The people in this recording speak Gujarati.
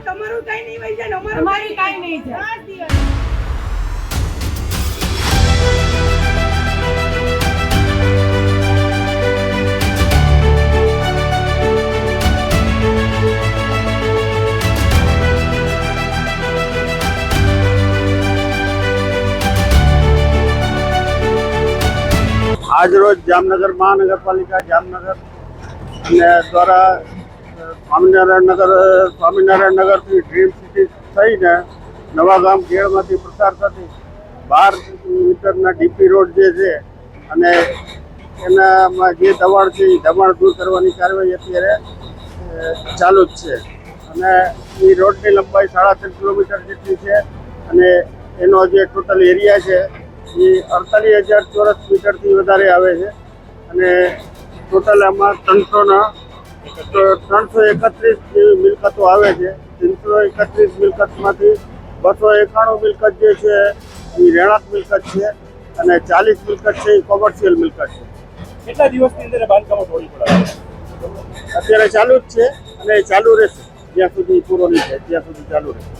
તમારું કઈ નહીં વહી જાય અમારું આજરોજ જામનગર મહાનગરપાલિકા જામનગર અને દ્વારા સ્વામિનારાયણ નગર સ્વામિનારાયણ નગરથી ડ્રીમ સિટી થઈને નવા ગામ ખેડમાંથી પ્રસાર થતી બાર મીટરના ડીપી રોડ જે છે અને એનામાં જે દબાણ છે, એ દબાણ દૂર કરવાની કાર્યવાહી અત્યારે ચાલુ જ છે. અને એ રોડની લંબાઈ સાડા ત્રણ કિલોમીટર જેટલી છે અને એનો જે ટોટલ એરિયા છે, એ અડતાલીસ હજાર ચોરસ મીટરથી વધારે આવે છે. અને ટોટલ આમાં ત્રણસોના ત્રણસો એકત્રીસ જેવી મિલકતો આવે છે. ત્રણસો એકત્રીસ મિલકતમાંથી બસો એકાણું મિલકત જે છે એ રહેણાંક મિલકત છે અને ચાલીસ મિલકત છે એ કોમર્શિયલ મિલકત છે. કેટલા દિવસની અંદર બાંધકામો તોડી પડાવે અત્યારે ચાલુ જ છે અને ચાલુ રહેશે. જ્યાં સુધી પૂરો નહીં થાય ત્યાં સુધી ચાલુ રહેશે.